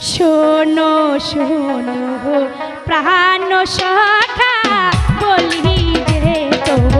শোনো শোনো প্রাণ সখা বলি রে তো